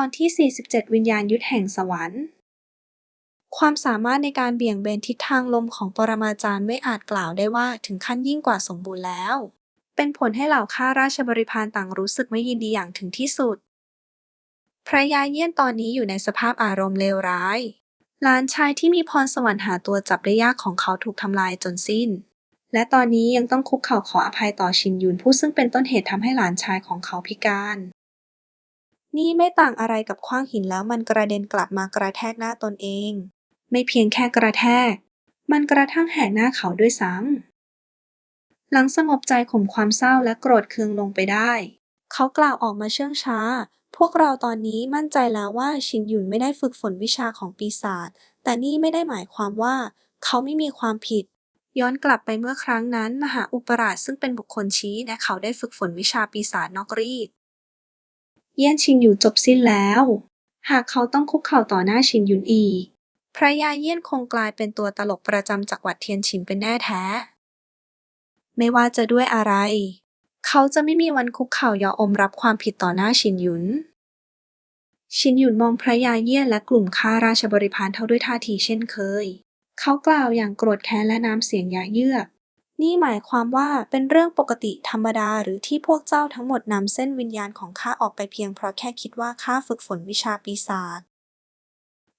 ตอนที่ 47 วิญญาณยุทธแห่งสวรรค์ ความสามารถในการเบี่ยงเบนทิศทางลมของปรมาจารย์ไม่อาจกล่าวได้ว่าถึงขั้นยิ่งกว่าสมบูรณ์แล้ว เป็นผลให้เหล่าข้าราชบริพารต่างรู้สึกไม่ยินดีอย่างถึงที่สุด พระยาเยี่ยนตอนนี้อยู่ในสภาพอารมณ์เลวร้ายหลานชายที่มีพรสวรรค์หาตัวจับได้ยากของเขาถูกทำลายจนสิ้น และตอนนี้ยังต้องคุกเข่าขออภัยต่อชินยุนผู้ซึ่งเป็นต้นเหตุทำให้หลานชายของเขาพิการ นี่ไม่ต่างอะไรกับขว้างหินแล้วมันกระเด็นกลับมากระแทกหน้าตนเอง ไม่เพียงแค่กระแทก มันกระทั่งแหกหน้าเขาด้วยซ้ำ หลังสงบใจข่มความเศร้าและโกรธเคืองลงไปได้ เขากล่าวออกมาเชื่องช้า พวกเราตอนนี้มั่นใจแล้วว่าชินหยุนไม่ได้ฝึกฝนวิชาของปีศาจ แต่นี่ไม่ได้หมายความว่า เขาไม่มีความผิดย้อนกลับไปเมื่อครั้งนั้น มหาอุปราชซึ่งเป็นบุคคลชี้แนะเขาได้ฝึกฝนวิชาปีศาจนอกรีด เยี่ยนชิงอยู่จบสิ้นแล้ว หากเขาต้องคุกเข่าต่อหน้าชินหยุนอีก พระยาเยี่ยนคงกลายเป็นตัวตลกประจำจักรวรรดิเทียนฉินเป็นแน่แท้ ไม่ว่าจะด้วยอะไร เขาจะไม่มีวันคุกเข่ายอมรับความผิดต่อหน้าชินหยุน ชินหยุนมองพระยาเยี่ยนและกลุ่มข้าราชบริพารเท่าด้วยท่าทีเช่นเคย เขากล่าวอย่างโกรธแค้นและน้ำเสียงยาเยือก นี่หมายความว่าเป็นเรื่องปกติธรรมดาหรือที่พวกเจ้าทั้งหมดนำเส้นวิญญาณของข้าออกไปเพียงเพราะแค่คิดว่าข้าฝึกฝนวิชาปีศาจ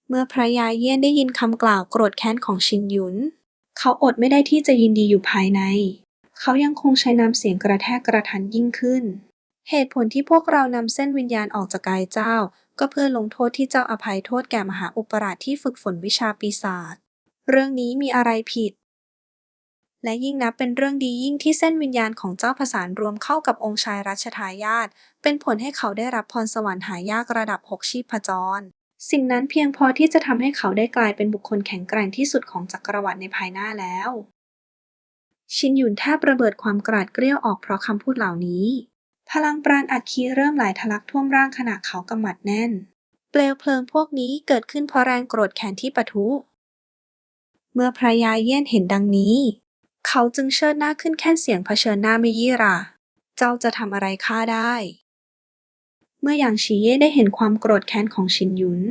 เมื่อพระยาเยี่ยนได้ยินคำกล่าวโกรธแค้นของชินหยุน เขาอดไม่ได้ที่จะยินดีอยู่ภายใน เขายังคงใช้น้ำเสียงกระแทกกระทันยิ่งขึ้น เหตุผลที่พวกเรานำเส้นวิญญาณออกจากกายเจ้า ก็เพื่อลงโทษที่เจ้าอภัยโทษแก่มหาอุปราชที่ฝึกฝนวิชาปีศาจ เรื่องนี้มีอะไรผิด และยิ่งนับเป็นเรื่องดียิ่งที่เส้นวิญญาณของเจ้าผสานรวมเข้ากับองค์ชายรัชทายาท เป็นผลให้เขาได้รับพรสวรรค์หายากระดับหกชีพจร สิ่งนั้นเพียงพอที่จะทำให้เขาได้กลายเป็นบุคคลแข็งแกร่งที่สุดของจักรวรรดิในภายหน้าแล้ว ชินหยุนแทบระเบิดความกราดเกรี้ยวออกเพราะคำพูดเหล่านี้ พลังปราณอัคคีเริ่มไหลทะลักท่วมร่างขณะเขากำหมัดแน่น เปลวเพลิงพวกนี้เกิดขึ้นเพราะแรงโกรธแค้นที่ปะทุ เมื่อพระยาเยี่ยนเห็นดังนี้ เขาจึงเชิดหน้าขึ้นแค่นเสียงเผชิญหน้าไม่ยี่หราเจ้าจะทำอะไรข้าได้ เมื่อหยางฉีเย่ได้เห็นความโกรธแค้นของชินหยุน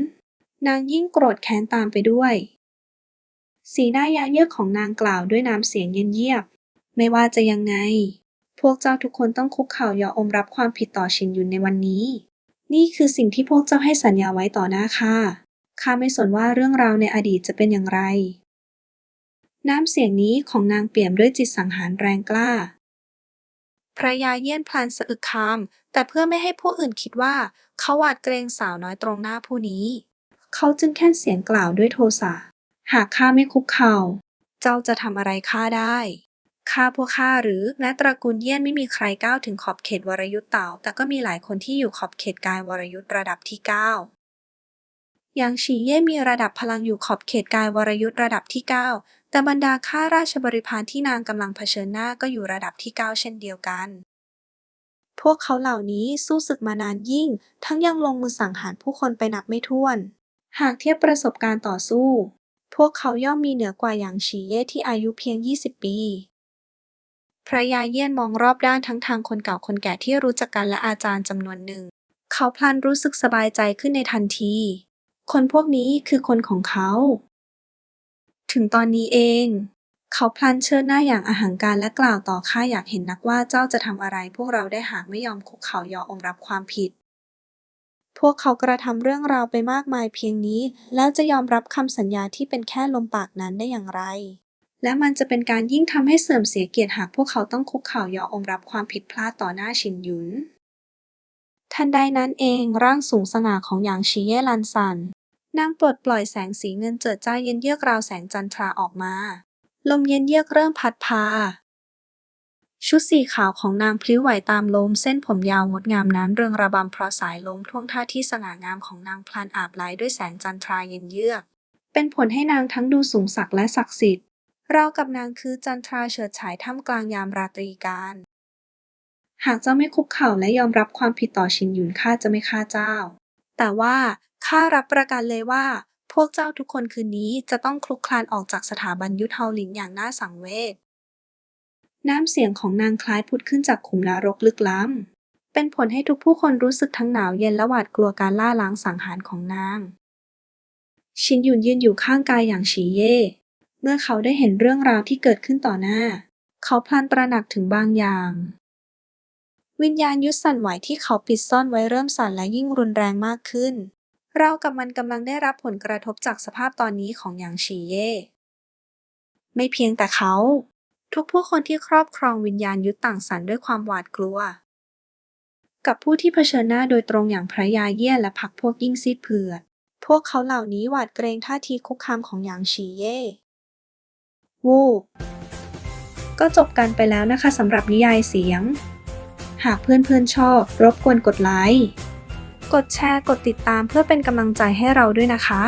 นางยิ่งโกรธแค้นตามไปด้วย สีหน้ายาเยือกของนางกล่าวด้วยน้ำเสียงเย็นเยียบ ไม่ว่าจะยังไง พวกเจ้าทุกคนต้องคุกเข่ายอมรับความผิดต่อชินหยุนในวันนี้ นี่คือสิ่งที่พวกเจ้าให้สัญญาไว้ต่อหน้าข้าข้าไม่สนว่าเรื่องราวในอดีตจะเป็นอย่างไร น้ำเสียงนี้ของนางเปี่ยมด้วยจิตสังหารแรงกล้า พระยาเยี่ยนพลันสะอึกคาม แต่เพื่อไม่ให้ผู้อื่นคิดว่า เขาหวาดเกรงสาวน้อยตรงหน้าผู้นี้ เขาจึงแค่นเสียงกล่าวด้วยโทสะ หากข้าไม่คุกเข่า เจ้าจะทำอะไรข้าได้ข้าพวกข้าหรือแม้ตระกูลเยี่ยนไม่มีใครก้าวถึงขอบเขตวรยุทธ์เต่า แต่ก็มีหลายคนที่อยู่ขอบเขตกายวรยุทธ์ระดับที่เก้าอ ยางฉีเย่มีระดับพลังอยู่ขอบเขตกายวรยุทธ์ระดับที่เก้าแต่บรรดาข้าราชบริพารที่นางกำลังเผชิญหน้าก็อยู่ระดับที่เก้าเช่นเดียวกัน พวกเขาเหล่านี้สู้ศึกมานานยิ่ง ทั้งยังลงมือสังหารผู้คนไปนับไม่ถ้วน หากเทียบประสบการณ์ต่อสู้ พวกเขาย่อมมีเหนือกว่าอย่างฉีเย่ที่อายุเพียง 20 ปีพระยาเยี่ยนมองรอบด้านทั้งทางคนเก่าคนแก่ที่รู้จักกันและอาจารย์จำนวนหนึ่ง เขาพลันรู้สึกสบายใจขึ้นในทันที คนพวกนี้คือคนของเขา ถึงตอนนี้เอง เขาพลันเชิดหน้าอย่างอาหังการและกล่าวต่อข้าอยากเห็นนักว่าเจ้าจะทำอะไรพวกเราได้หากไม่ยอมคุกเข่ายอมรับความผิด พวกเขากระทำเรื่องราวไปมากมายเพียงนี้ แล้วจะยอมรับคำสัญญาที่เป็นแค่ลมปากนั้นได้อย่างไร และมันจะเป็นการยิ่งทำให้เสื่อมเสียเกียรติหากพวกเขาต้องคุกเข่ายอมรับความผิดพลาดต่อหน้าชินหยุนทันใดนั้นเองร่างสูงสง่าของหยางชีเย่ลันสัน นางปลดปล่อยแสงสีเงินเจิดจ้าเย็นเยือกราวแสงจันทราออกมา ลมเย็นเยือกเริ่มพัดพา ชุดสีขาวของนางพลิ้วไหวตามลมเส้นผมยาวงดงามนั้นเรืองระบำเพราะสายลมท่วงท่าที่สง่างามของนางพลันอาบไหลด้วยแสงจันทราเย็นเยือก เป็นผลให้นางทั้งดูสูงสักดิ์และศักดิ์สิทธิ์เรากับนางคือจันทราเฉิดฉายท่ามกลางยามราตรีการ หากเจ้าไม่คุกเข่าและยอมรับความผิดต่อชินหยุนข้าจะไม่ฆ่าเจ้า แต่ว่า ข้ารับประกันเลยว่า พวกเจ้าทุกคนคืนนี้จะต้องคลุกคลานออกจากสถาบันยุทธเฮาหลินอย่างน่าสังเวช น้ำเสียงของนางคล้ายผุดขึ้นจากขุมนรกลึกล้ำ เป็นผลให้ทุกผู้คนรู้สึกทั้งหนาวเย็นและหวาดกลัวการล่าล้างสังหารของนาง ชินหยุนยืนอยู่ข้างกายอย่างฉีเย่ เมื่อเขาได้เห็นเรื่องราวที่เกิดขึ้นต่อหน้า เขาพลันตระหนักถึงบางอย่างวิญญาณยุทธสั่นไหวที่เขาปิดซ่อนไว้เริ่มสั่นและยิ่งรุนแรงมากขึ้น ราวกับมันกำลังได้รับผลกระทบจากสภาพตอนนี้ของหยางฉีเย่ ไม่เพียงแต่เขา ทุกผู้คนที่ครอบครองวิญญาณยุทธต่างสันด้วยความหวาดกลัว กับผู้ที่เผชิญหน้าโดยตรงอย่างพระยาเยี่ยและพรรคพวกยิ่งซีดเผือด พวกเขาเหล่านี้หวาดเกรงท่าทีคุกคามของหยางฉีเย่วูบก็จบกันไปแล้วนะคะสำหรับนิยายเสียง หากเพื่อนๆชอบ รบกวนกดไลค์ กดแชร์ กดติดตามเพื่อเป็นกำลังใจให้เราด้วยนะคะ